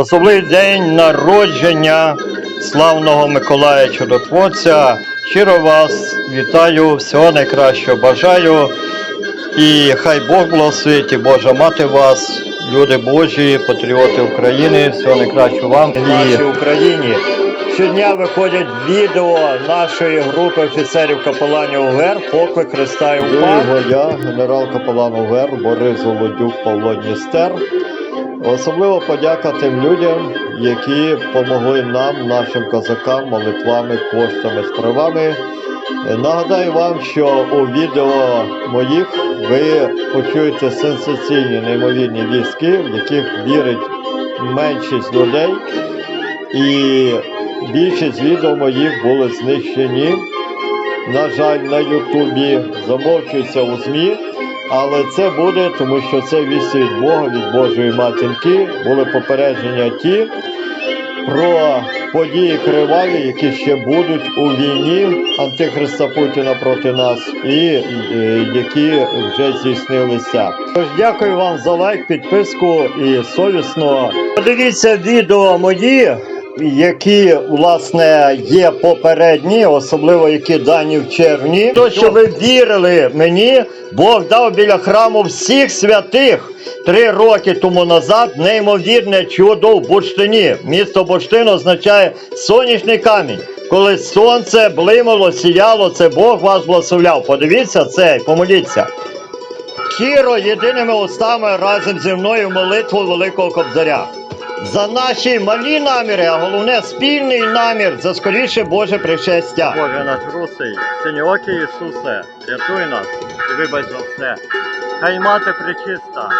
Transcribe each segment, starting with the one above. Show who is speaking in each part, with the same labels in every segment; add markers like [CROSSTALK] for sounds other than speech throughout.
Speaker 1: Особливий день народження славного Миколая Чудотворця. Щиро вас вітаю, всього найкращого бажаю. І хай Бог благословить і Божа мати вас, люди Божі, патріоти України, всього найкращого вам і нашій Україні. Щодня виходять відео нашої групи офіцерів капеланів УГР «Поклик Христа і УПА». Я, генерал капелан УГР Борис Володюк Павло Дністер. Особливо подяка тим людям, які допомогли нам, нашим козакам, молитвами, коштами, справами. Нагадаю вам, що у відео моїх ви почуєте сенсаційні неймовірні військи, в яких вірить меншість людей. І більшість відео моїх були знищені. На жаль, на Ютубі замовчуються у ЗМІ. Але це буде, тому що це вісті від Бога, від Божої матінки. Були попередження ті про події криваві, які ще будуть у війні Антихриста Путіна проти нас, і які вже здійснилися. Тож дякую вам за лайк, підписку і совісно. Подивіться відео мої. Які власне є попередні, особливо які дані в червні, то що ви вірили мені, Бог дав біля храму всіх святих три роки тому назад неймовірне чудо в Бурштині. Місто Бурштин означає сонячний камінь. Коли сонце блимало, сіяло, це Бог вас благословляв. Подивіться це, помоліться. Щиро єдиними устами разом зі мною молитву Великого Кобзаря. За наші малі наміри, а головне спільний намір за скоріше Боже пришестя. Боже наш русий, синьоокий Ісусе, рятуй нас і вибач за все. Хай мати причиста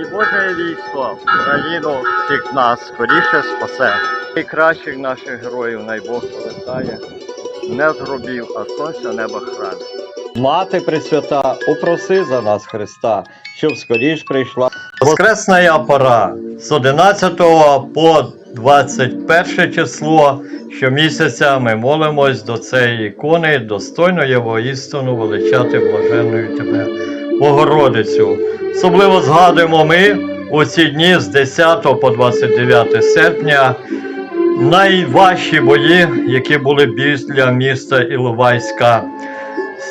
Speaker 1: і Боже військо, Україну всіх нас скоріше спасе. Найкращих наших героїв най Бог повертає, не зробів, а сонця неба храни. Мати Пресвята, упроси за нас Христа, щоб скоріш прийшла. Воскресна пора з 11 по 21 число щомісяця ми молимось до цієї ікони, достойно є воістину величати блаженною тебе, Богородицю. Особливо згадуємо ми у ці дні з 10 по 29 серпня найважчі бої, які були біля міста Іловайська.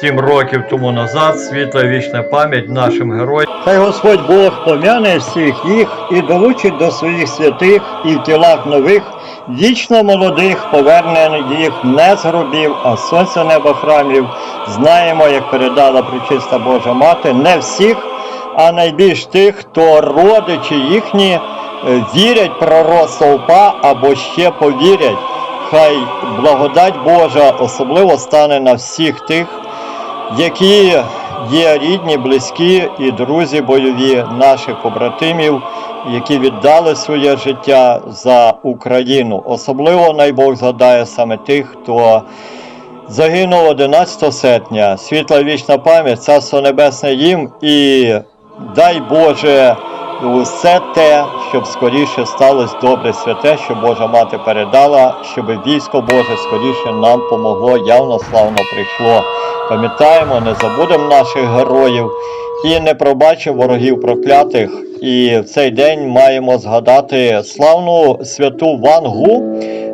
Speaker 1: Сім років тому назад світла вічна пам'ять нашим героям. Хай Господь Бог пом'яне всіх їх і долучить до своїх святих і в тілах нових, вічно молодих, поверне їх не з гробів, а сонця неба храмів. Знаємо, як передала причиста Божа Мати, не всіх, а найбільш тих, хто родичі їхні е, вірять пророцтво УПА або ще повірять. Хай благодать Божа особливо стане на всіх тих, які є рідні, близькі і друзі бойові наших побратимів, які віддали своє життя за Україну. Особливо най Бог згадає саме тих, хто загинув 11 серпня. Світла вічна пам'ять, царство небесне їм і дай Боже. Усе те, щоб скоріше сталося добре святе, що Божа мати передала, щоб військо Боже скоріше нам помогло, явно славно прийшло. Пам'ятаємо, не забудемо наших героїв і не пробачимо ворогів проклятих. І в цей день маємо згадати славну святу Вангу,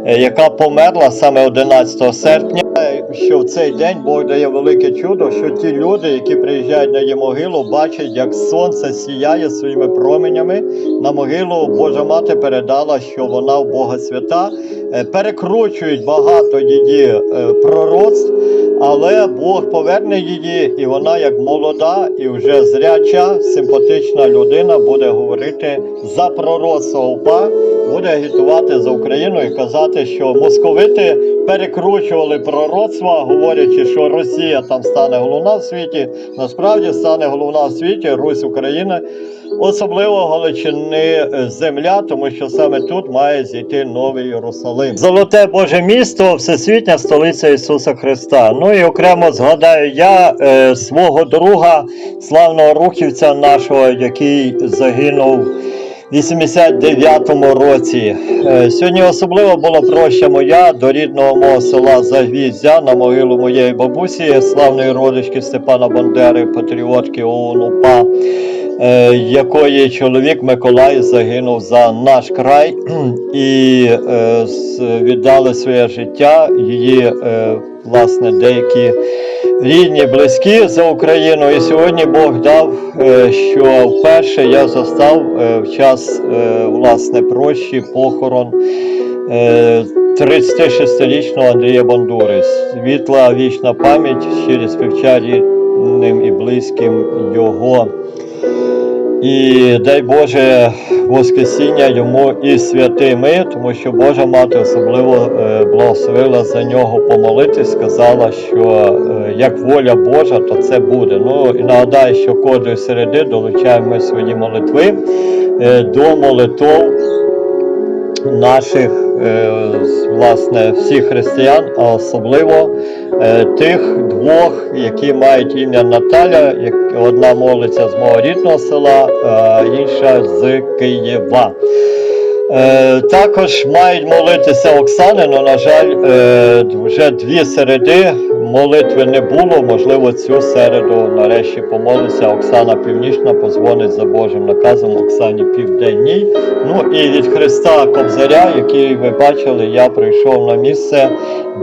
Speaker 1: е, яка померла саме 11 серпня. Е, Що в цей день Бог дає велике чудо, що ті люди, які приїжджають на її могилу, бачать, як сонце сіяє своїми променями. На могилу Божа мати передала, що вона в Бога свята. Е, Перекручують багато її е, пророцтв, але Бог поверне її, і вона, як молода і вже зряча, симпатична людина, буде говорити за пророцтво УПА, буде агітувати за Україну і казати, що московити перекручували пророцтва, говорячи, що Росія там стане головна в світі. Насправді стане головна в світі Русь Україна, особливо Галичини земля, тому що саме тут має зійти новий Єрусалим. Золоте Боже місто, всесвітня столиця Ісуса Христа. Ну і окремо згадаю я е, свого друга, славного рухівця нашого, який загинув 89-му році. Е, Сьогодні особливо була проща моя до рідного мого села Загвіздя на могилу моєї бабусі, славної родички Степана Бандери, патріотки ОУН УПА, е, якої чоловік Миколай загинув за наш край [CLEARS THROAT] і е, віддали своє життя її е, власне деякі рідні, близькі за Україну. І сьогодні Бог дав, е, що вперше я застав е, в час е, власне прощі похорон е, 36-річного Андрія Бандури. Світла вічна пам'ять, щирі співча рідним і близьким його. І дай Боже Воскресіння йому і святими, тому що Божа мати особливо е, благословила за нього помолитись, сказала, що е, як воля Божа, то це буде. Ну і нагадаю, що кожної середи долучаємо свої молитви е, до молитв наших власне всіх християн, а особливо е, тих двох, які мають ім'я Наталя, одна молиться з мого рідного села, а інша з Києва. Е, також мають молитися Оксани, але, на жаль, е, вже дві середи молитви не було. Можливо, цю середу нарешті помолиться Оксана Північна, позвонить за Божим наказом Оксані Південній. Ну і від Христа Кобзаря, який ви бачили, я прийшов на місце,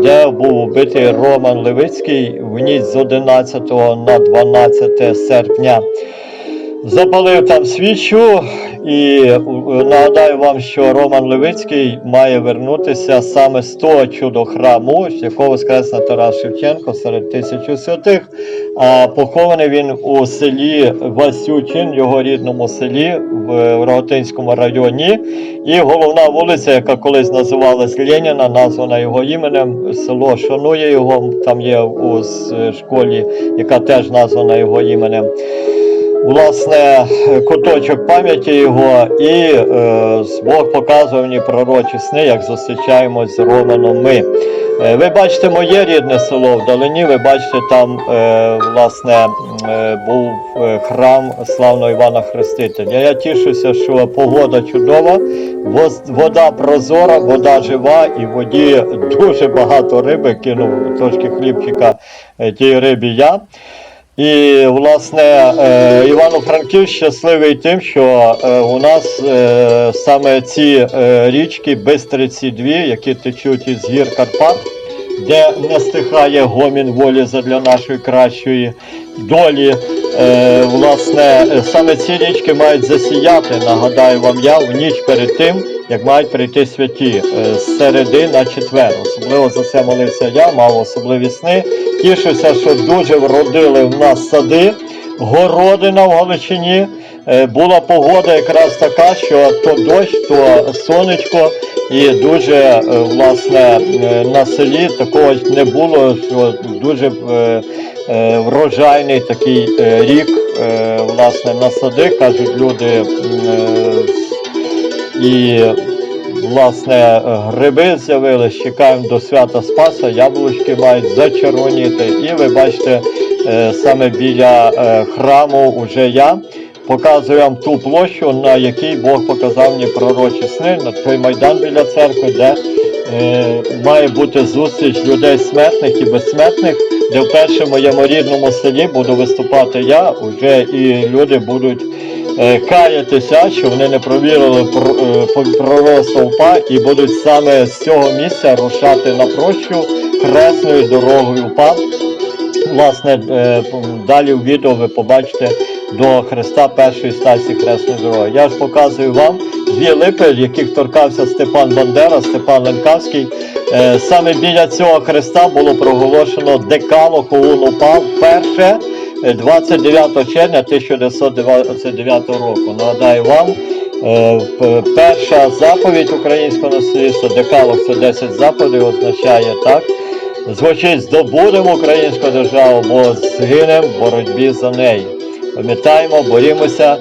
Speaker 1: де був убитий Роман Левицький в ніч з 11 на 12 серпня. Запалив там свічу і е, нагадаю вам, що Роман Левицький має вернутися саме з того чудо-храму, з якого воскресна Тарас Шевченко серед тисячі святих. А похований він у селі Васючин, його рідному селі в Роготинському районі. І головна вулиця, яка колись називалась Леніна, названа його іменем. Село шанує його. Там є у школі, яка теж названа його іменем власне куточок пам'яті його, і е, Бог показував мені пророчі сни, як зустрічаємось з Романом ми. Е, ви бачите моє рідне село вдалині, ви бачите, там е, власне е, був е, храм славного Івана Хрестителя. Я тішуся, що погода чудова, вода прозора, вода жива, і в воді дуже багато риби. Кинув трошки хлібчика е, тій рибі я. І, власне, е, Івано-Франків щасливий тим, що е, у нас е, саме ці річки, Бистриці дві, які течуть із гір Карпат, де не стихає гомін волі задля нашої кращої долі. Власне, саме ці річки мають засіяти, нагадаю вам я, в ніч перед тим, як мають прийти святі е, з середи на четвер. Особливо за це молився я, мав особливі сни. Тішуся, що дуже вродили в нас сади, городина в Галичині. Е, Була погода якраз така, що то дощ, то сонечко, і дуже е, власне на селі такого не було, що дуже врожайний такий рік власне на сади, кажуть люди. І власне гриби з'явились, чекаємо до свята Спаса, яблучки мають зачервоніти. І ви бачите, е, саме біля е, храму уже я показую вам ту площу, на якій Бог показав мені пророчі сни, на той майдан біля церкви, де е, має бути зустріч людей смертних і безсмертних, де в моєму рідному селі буду виступати я, вже і люди будуть каятися, що вони не провірили про- е, УПА і будуть саме з цього місця рушати на прощу хресною дорогою УПА. Власне, е, далі в відео ви побачите до Христа першої стації Хресної дороги. Я ж показую вам дві липи, яких торкався Степан Бандера, Степан Ленкавський. Е, Саме біля цього хреста було проголошено декалог ОУН УПА вперше е, 29 червня 1929 року. Нагадаю вам, е, перша заповідь українського насильства, декалог це 10 заповідей, означає так. Звучить здобудемо українську державу, бо згинемо в боротьбі за неї. Пам'ятаємо, борімося,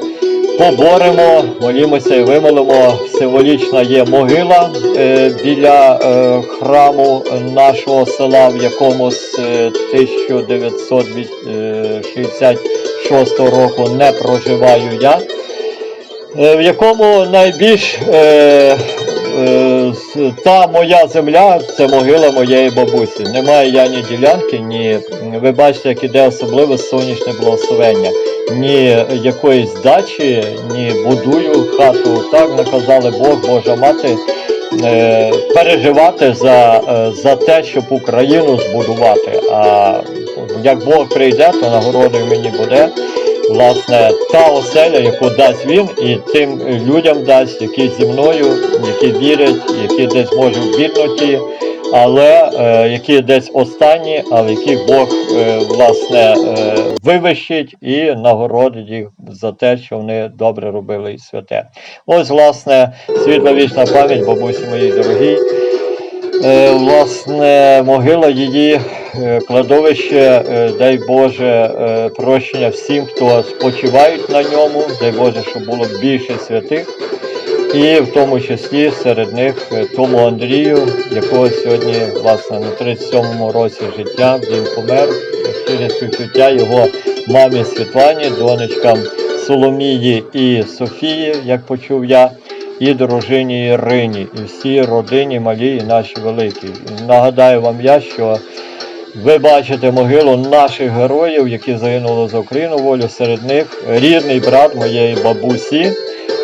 Speaker 1: поборемо, молімося і вимолимо. Символічна є могила е, біля е, храму нашого села, в якому з е, 1966 року не проживаю я. е, в якому найбільш е, та моя земля це могила моєї бабусі. Немає я ні ділянки, ні. Ви бачите, як іде особливе сонячне благословення. Ні якоїсь дачі, ні будую хату. Так наказали Бог, Божа мати. е, Переживати за, е, за те, щоб Україну збудувати. А як Бог прийде, то нагородою мені буде власне та оселя, яку дасть він, і тим людям дасть, які зі мною, які вірять, які десь може в бідноті, але е, які десь останні, але яких Бог е, власне е, вивищить і нагородить їх за те, що вони добре робили і святе. Ось, власне, світла вічна пам'ять бабусі моїй дорогій. Е, власне, могила її, кладовище, е, дай Боже, е, прощення всім, хто спочивають на ньому, дай Боже, щоб було більше святих, і в тому числі серед них е, тому Андрію, якого сьогодні, власне, на 37-му році життя він помер. Щире співчуття його мамі Світлані, донечкам Соломії і Софії, як почув я і дружині Ірині, і всій родині малій і нашій великій. Нагадаю вам я, що ви бачите могилу наших героїв, які загинули за Україну волю. Серед них рідний брат моєї бабусі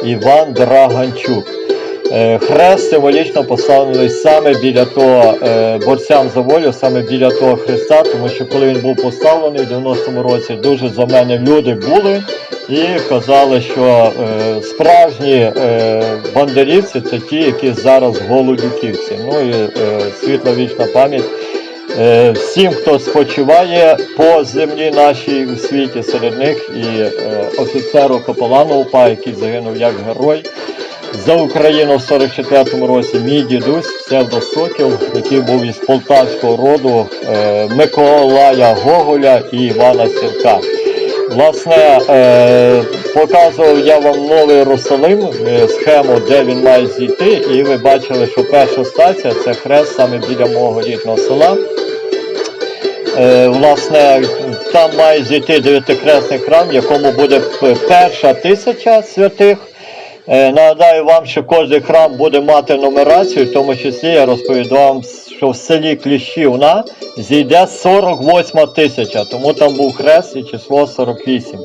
Speaker 1: Іван Драганчук. Е, Хрест символічно поставлений саме біля того е, борцям за волю, саме біля того хреста, тому що коли він був поставлений в 90-му році, дуже за мене люди були і казали, що е, справжні бандерівці це ті, які зараз голубівківці. Ну і світла вічна пам'ять всім, хто спочиває по землі нашій у світі, серед них і е, офіцеру капелану УПА, який загинув як герой. За Україну в 44-му році мій дідусь Псевдо Сокіл, який був із полтавського роду е, Миколая Гоголя і Івана Сірка. Власне, е, показував я вам новий Єрусалим, е, схему, де він має зійти, і ви бачили, що перша стація це хрест саме біля мого рідного села. Е, власне, там має зійти дев'ятихресний храм, в якому буде перша тисяча святих. Е, Нагадаю вам, що кожен храм буде мати нумерацію, в тому числі я розповідав вам, що в селі Кліщівна зійде 48 тисяча, тому там був хрест і число 48.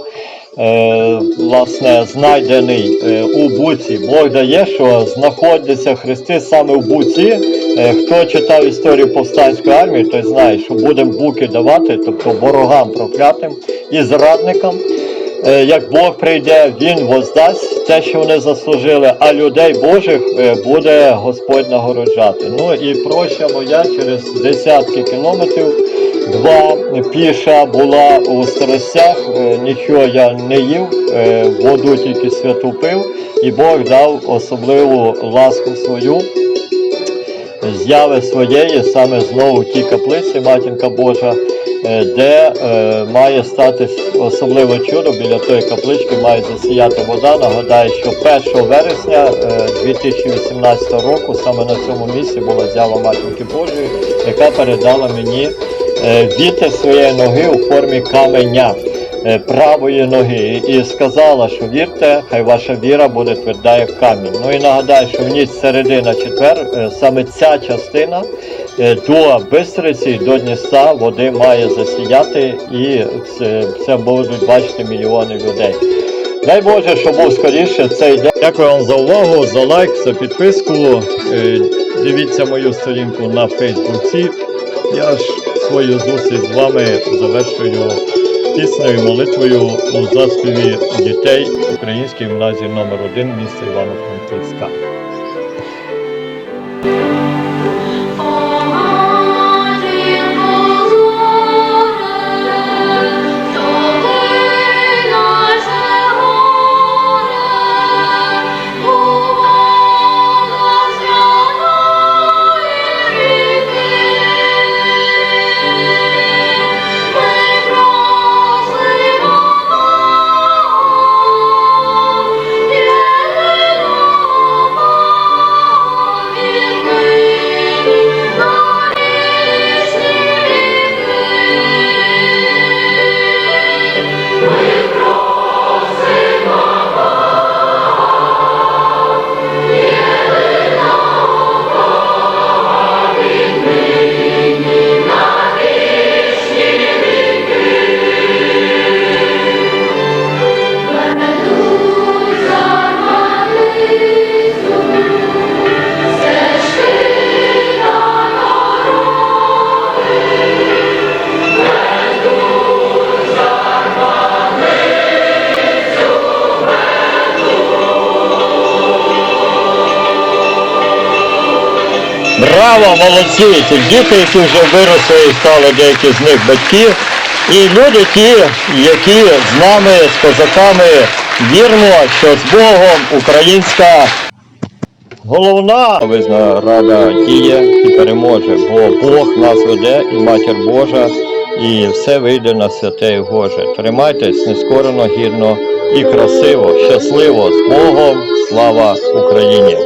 Speaker 1: Е, власне, знайдений е, у буці. Бог дає, що знаходяться хрести саме в буці. Е, хто читав історію повстанської армії, той знає, що будемо буки давати, тобто ворогам проклятим і зрадникам. Як Бог прийде, Він воздасть те, що вони заслужили, а людей Божих буде Господь нагороджати. Ну і проща моя через десятки кілометрів, два піша була у старостях, е, нічого я не їв, е, воду тільки святу пив, і Бог дав особливу ласку свою зяви своєї саме знову в тій каплиці Матінка Божа, е, де має статись особливе чудо біля тої каплички має засіяти вода. Нагадаю, що 1 вересня е, 2018 року саме на цьому місці була зява Матінки Божої, яка передала мені е, віти своєї ноги у формі каменя е, правої ноги і сказала, що вірте, хай ваша віра буде тверда, як камінь. Ну і нагадаю, що в ніч середи на четвер е, саме ця частина до Бистриці, до Дніста води має засіяти, і це, будуть бачити мільйони людей. Дай Боже, щоб був скоріше цей день. Дякую вам за увагу, за лайк, за підписку. Дивіться мою сторінку на Фейсбуці. Я ж свою зустріч з вами завершую піснею молитвою у заспіві дітей Української гімназії номер 1 міста Івано-Франківська. Браво, молодці! Ці діти, які вже виросли і стали деякі з них батьки. І люди ті, які з нами, з козаками, віримо, що з Богом українська головна визна рада діє і переможе, бо Бог нас веде і Матір Божа, і все вийде на святе і Боже. Тримайтесь нескорено, гідно і красиво, щасливо з Богом. Слава Україні!